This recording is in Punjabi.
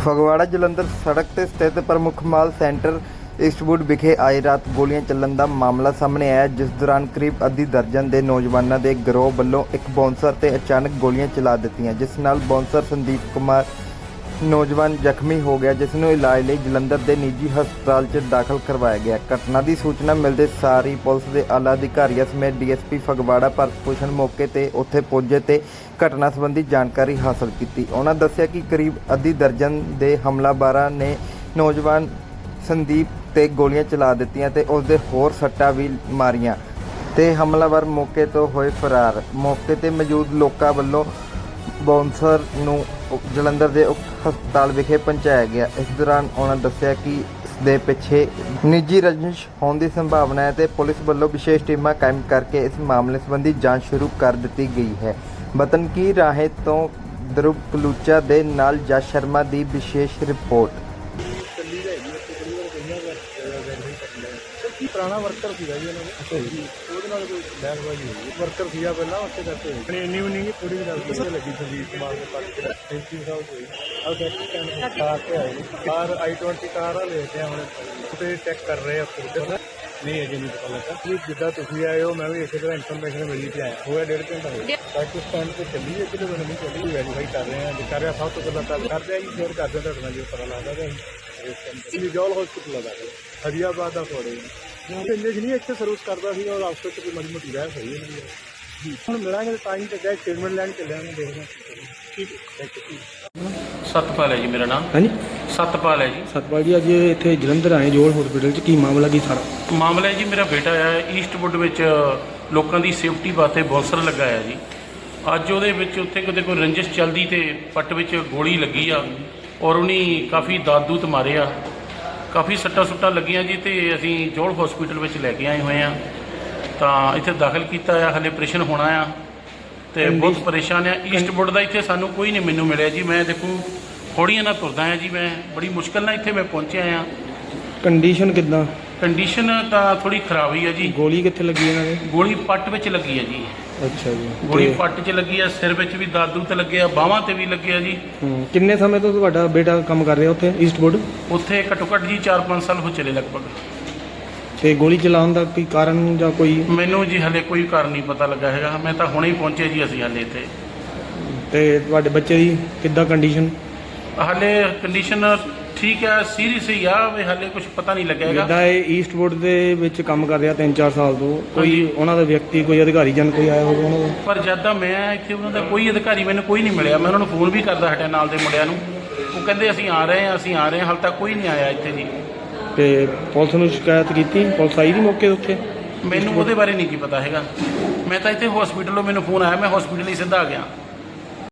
ਫਗਵਾੜਾ ਜਲੰਧਰ ਸੜਕ ਤੇ ਸਥਿਤ ਪ੍ਰਮੁੱਖ ਮਾਲ ਸੈਂਟਰ ਈਸਟਵੁੱਡ ਵਿਖੇ ਆਏ ਰਾਤ ਗੋਲੀਆਂ ਚੱਲਣ ਦਾ ਮਾਮਲਾ ਸਾਹਮਣੇ ਆਇਆ, ਜਿਸ ਦੌਰਾਨ ਕਰੀਬ ਅੱਧੀ ਦਰਜਨ ਦੇ ਨੌਜਵਾਨਾਂ ਦੇ ਗਰੋਹ ਵੱਲੋਂ ਇੱਕ ਬੌਂਸਰ ਤੇ ਅਚਾਨਕ ਗੋਲੀਆਂ ਚਲਾ ਦਿੱਤੀਆਂ, ਜਿਸ ਨਾਲ ਬੌਂਸਰ ਸੰਦੀਪ ਕੁਮਾਰ ਨੌਜਵਾਨ ਜ਼ਖਮੀ ਹੋ ਗਿਆ, ਜਿਸ ਨੂੰ ਇਲਾਜ ਲਈ ਜਲੰਧਰ ਦੇ ਨਿੱਜੀ ਹਸਪਤਾਲ 'ਚ ਦਾਖਲ ਕਰਵਾਇਆ ਗਿਆ। ਘਟਨਾ ਦੀ ਸੂਚਨਾ ਮਿਲਦੇ ਸਾਰ ਹੀ ਪੁਲਿਸ ਦੇ ਆਲਾ ਅਧਿਕਾਰੀਆਂ ਸਮੇਤ ਡੀਐਸਪੀ ਫਗਵਾੜਾ ਭਰਤ ਭੂਸ਼ਣ ਮੌਕੇ ਤੇ ਉੱਥੇ ਪਹੁੰਚੇ ਤੇ ਘਟਨਾ ਸੰਬੰਧੀ ਜਾਣਕਾਰੀ ਹਾਸਲ ਕੀਤੀ। ਉਹਨਾਂ ਦੱਸਿਆ ਕਿ ਕਰੀਬ ਅੱਧੀ ਦਰਜਨ ਦੇ ਹਮਲਾਵਰਾਂ ਨੇ ਨੌਜਵਾਨ ਸੰਦੀਪ ਤੇ ਗੋਲੀਆਂ ਚਲਾ ਦਿੱਤੀਆਂ ਤੇ ਉਸ ਦੇ ਹੋਰ ਸੱਟਾਂ ਵੀ ਮਾਰੀਆਂ ਤੇ ਹਮਲਾਵਰ ਮੌਕੇ ਤੋਂ ਹੋਏ ਫਰਾਰ। ਮੌਕੇ ਤੇ ਮੌਜੂਦ ਲੋਕਾਂ ਵੱਲੋਂ ਬੌਂਸਰ ਨੂੰ ਜਲੰਧਰ ਦੇ ਉਕਤ ਹਸਪਤਾਲ ਵਿਖੇ ਪਹੁੰਚਾਇਆ ਗਿਆ। ਇਸ ਦੌਰਾਨ ਉਹਨਾਂ ਦੱਸਿਆ ਕਿ ਇਸ ਦੇ ਪਿੱਛੇ ਨਿੱਜੀ ਰੰਜਿਸ਼ ਹੋਣ ਦੀ ਸੰਭਾਵਨਾ ਹੈ ਤੇ ਪੁਲਿਸ ਵੱਲੋਂ ਵਿਸ਼ੇਸ਼ ਟੀਮਾਂ ਕਾਇਮ ਕਰਕੇ ਇਸ ਮਾਮਲੇ ਸੰਬੰਧੀ ਜਾਂਚ ਸ਼ੁਰੂ ਕਰ ਦਿੱਤੀ ਗਈ ਹੈ। ਬਤਨਕੀ ਰਾਹੇ ਤੋਂ ਦਰੁਪ ਕਲੂਚਾ ਦੇ ਨਾਲ ਜਸ ਸ਼ਰਮਾ ਦੀ ਵਿਸ਼ੇਸ਼ ਰਿਪੋਰਟ ਕੀ ਪੁਰਾਣਾ ਵਰਕਰ ਸੀਗਾ ਜੀ ਇਹਨਾਂ ਦੇ। ਉਹਦੇ ਨਾਲ ਕੋਈ ਬਹਿਸਬਾਜ਼ੀ ਹੋਈ ਵਰਕਰ ਸੀਗਾ ਪਹਿਲਾਂ ਉੱਥੇ ਕਰਕੇ ਹੋਈ। ਨਹੀਂ ਇੰਨੀ ਨਹੀਂ ਥੋੜੀ ਜਿਹੀ ਗੱਲ ਤੇ ਲੱਗੀ ਸੰਦੀਪ ਕੁਮਾਰ ਦੇ ਪੱਟ ਕੇ ਥੈਂਕ ਯੂ ਸਾਹਿਬ ਹੋਈ। ਆ ਸੈਕਟਰੀ ਕੈਂਡ ਕਾਰ ਤੇ ਆਏ। ਨੇ। ਕਾਰ i20 ਕਾਰ ਆ ਲੈ ਕੇ ਆਉਣੇ ਤੇ ਚੈੱਕ ਕਰ ਰਹੇ ਆ ਫਿਰ ਨਹੀਂ ਅਜੇ ਨਹੀਂ ਪਤਾ ਲੱਗਾ। ਕਿ ਜਿੱਦਾਂ ਤੁਸੀਂ ਆਏ ਹੋ ਮੈਂ ਵੀ ਇਸੇ ਤਰ੍ਹਾਂ ਇਨਫੋਰਮੇਸ਼ਨ ਮਿਲੀ ਤੇ ਆਇਆ। ਹੋਇਆ ਡੇਢ ਘੰਟਾ ਹੋਇਆ ਸਾਈਕਲ ਸਟੈਂਡ ਤੇ ਚੱਲੀ ਹੈ ਕਿਤੇ ਬਣ ਨਹੀਂ ਚੱਲੀ ਵੈਰੀਫਾਈ ਕਰ ਰਹੇ ਆ ਜੇ ਕਰ ਰਿਹਾ ਸਭ ਤੋਂ ਪਹਿਲਾਂ ਤਾਂ ਕਰਦੇ ਆ ਜੀ। ਸ਼ੇਅਰ ਕਰਦੇ ਤੁਹਾਡੇ ਨਾਲ ਜੇ ਪਤਾ ਲੱਗਦਾ ਤਾਂ ਜੀ। ਜੋਲ ਹਸਪੀਟਲ ਦਾਖਲ ਹਰੀਆਬਾਦ ਦਾ ਕੋੜੇ ਇੰਨੇ ਨਹੀਂ ਇੱਥੇ ਸਰਵਿਸ ਕਰਦਾ ਸੀ ਔਰ ਵਿੱਚ ਕੋਈ ਮਾੜੀ ਮੋਟੀ ਰਹਿ ਸਹੀ ਹੁੰਦੀ ਹੈ। ਹੁਣ ਮਿਲਾਂਗੇ ਟਾਈਮ ਤੇ ਗਏ ਸਟੇਟਮੈਂਟ ਲੈਣ ਚੱਲਿਆ ਮੈਂ ਦੇਖਦਾ ਠੀਕ ਯੂ ਸਤਪਾਲ ਹੈ ਜੀ ਮੇਰਾ ਨਾਮ। ਹਾਂਜੀ। ਸਤਪਾਲ ਹੈ ਜੀ। ਸਤਪਾਲ ਜੀ ਅੱਜ ਇੱਥੇ ਜਲੰਧਰ ਆਏ ਜੋਲ ਹਸਪੀਟਲ 'ਚ ਕੀ ਮਾਮਲਾ ਕੀ ਸਾਰਾ? ਮਾਮਲਾ ਹੈ ਜੀ ਮੇਰਾ ਬੇਟਾ ਹੈ ਈਸਟਵੁੱਡ ਵਿੱਚ ਲੋਕਾਂ ਦੀ ਸੇਫਟੀ ਵਾਸਤੇ ਬੌਂਸਰ ਲੱਗਾ ਹੈ ਜੀ। ਅੱਜ ਉਹਦੇ ਵਿੱਚ ਉੱਥੇ ਕਿਤੇ ਕੋਈ ਰੰਜਿਸ਼ ਚੱਲਦੀ ਤੇ ਪੱਟ ਵਿੱਚ ਗੋਲੀ ਲੱਗੀ ਆ ਔਰ ਉਹਨੇ ਕਾਫੀ ਦਾਦੂਤ ਮਾਰੇ ਆ। ਕਾਫੀ ਸੱਟਾਂ ਸੁੱਟਾਂ ਲੱਗੀਆਂ ਜੀ ਤੇ ਅਸੀਂ ਜੋਲ ਹਸਪੀਟਲ ਵਿੱਚ ਲੈ ਕੇ ਆਏ ਹੋਏ ਆ ਤਾਂ ਇੱਥੇ ਦਾਖਲ ਕੀਤਾ ਆ ਹਲੇ ਆਪਰੇਸ਼ਨ ਹੋਣਾ ਆ ਤੇ ਬਹੁਤ ਪਰੇਸ਼ਾਨ ਆ। ਈਸਟਵੁੱਡ ਦਾ ਇੱਥੇ ਸਾਨੂੰ ਕੋਈ ਨਹੀਂ ਮੈਨੂੰ ਮਿਲਿਆ ਜੀ। ਮੈਂ ਦੇਖੋ ਥੋੜੀਆਂ ਨਾਲ ਤੁਰਦਾ ਆ ਜੀ। ਮੈਂ ਬੜੀ ਮੁਸ਼ਕਲ ਨਾਲ ਇੱਥੇ ਮੈਂ ਪਹੁੰਚਿਆ ਆ। ਕੰਡੀਸ਼ਨ ਕਿਦਾਂ? ਕੰਡੀਸ਼ਨ ਤਾਂ ਥੋੜੀ ਖਰਾਬ ਹੀ ਆ ਜੀ। ਗੋਲੀ ਕਿੱਥੇ ਲੱਗੀ ਇਹਨਾਂ ਦੇ? ਗੋਲੀ ਪੱਟ ਵਿੱਚ ਲੱਗੀ ਹੈ ਜੀ। ਅੱਛਾ ਜੀ। ਗੋਲੀ ਤੇ, ਪੱਟ 'ਚ ਲੱਗੀ ਹੈ ਸਿਰ ਵਿੱਚ ਵੀ ਦਾਦੂ ਤੇ ਲੱਗੇ ਆ ਬਾਹਾਂ ਤੇ ਵੀ ਲੱਗੇ ਆ ਜੀ। ਹੂੰ, ਕਿੰਨੇ ਸਮੇਂ ਤੋਂ ਤੁਹਾਡਾ ਬੇਟਾ ਕੰਮ ਕਰ ਰਿਹਾ ਉੱਥੇ ਈਸਟਵੁੱਡ ਉੱਥੇ ਘੱਟੋ ਘੱਟ ਜੀ 4-5 ਸਾਲ ਹੋ ਚਲੇ ਲਗਭਗ। ਤੇ ਗੋਲੀ ਚਲਾਉਣ ਦਾ ਕੋਈ ਕਾਰਨ ਜਾਂ ਕੋਈ ਮੈਨੂੰ ਜੀ ਹਲੇ ਕੋਈ ਕਾਰਨ ਨਹੀਂ ਪਤਾ ਲੱਗਾ ਹੈਗਾ ਮੈਂ ਤਾਂ ਹੁਣੇ ਹੀ ਪਹੁੰਚੇ ਜੀ ਅਸੀਂ ਹਲੇ ਇੱਥੇ। ਤੇ ਤੁਹਾਡੇ ਬੱਚੇ ਦੀ ਕਿੱਦਾਂ ਕੰਡੀਸ਼ਨ ਹਲੇ ਕੰਡੀਸ਼ਨ ਠੀਕ ਹੈ ਸੀਰੀਅਸ ਹੀ ਆ ਵੀ ਹਲੇ ਕੁਝ ਪਤਾ ਨਹੀਂ ਲੱਗਿਆ ਹੈਗਾ ਜਿੱਦਾਂ ਇਹ ਈਸਟਵੁੱਡ ਦੇ ਵਿੱਚ ਕੰਮ ਕਰ ਰਿਹਾ 3-4 ਸਾਲ ਤੋਂ ਕੋਈ ਹਾਂਜੀ। ਉਹਨਾਂ ਦਾ ਵਿਅਕਤੀ ਕੋਈ ਅਧਿਕਾਰੀ ਜਨ ਕੋਈ ਆਇਆ ਹੋਵੇ ਉਹਨਾਂ ਦਾ? ਪਰ ਜਦ ਦਾ ਮੈਂ ਇੱਥੇ ਉਹਨਾਂ ਦਾ ਕੋਈ ਅਧਿਕਾਰੀ ਮੈਨੂੰ ਕੋਈ ਨਹੀਂ ਮਿਲਿਆ। ਮੈਂ ਉਹਨਾਂ ਨੂੰ ਫੋਨ ਵੀ ਕਰਦਾ ਹਟਿਆ ਨਾਲ ਦੇ ਮੁੰਡਿਆਂ ਨੂੰ। ਉਹ ਕਹਿੰਦੇ ਅਸੀਂ ਆ ਰਹੇ ਹਾਂ ਅਸੀਂ ਆ ਰਹੇ ਹਾਂ ਹਾਲੇ ਤੱਕ ਕੋਈ ਨਹੀਂ ਆਇਆ ਇੱਥੇ ਜੀ। ਤੇ ਪੁਲਿਸ ਨੂੰ ਸ਼ਿਕਾਇਤ ਕੀਤੀ? ਪੁਲਿਸ ਆਈ ਦੀ ਮੌਕੇ ਉੱਤੇ? ਮੈਨੂੰ ਉਹਦੇ ਬਾਰੇ ਨਹੀਂ ਕੀ ਪਤਾ ਹੈਗਾ। ਮੈਂ ਤਾਂ ਇੱਥੇ ਹਸਪੀਟਲੋਂ ਮੈਨੂੰ ਫੋਨ ਆਇਆ ਮੈਂ ਹਸਪੀਟਲ ਹੀ ਸਿੱਧਾ ਆ ਗਿਆ।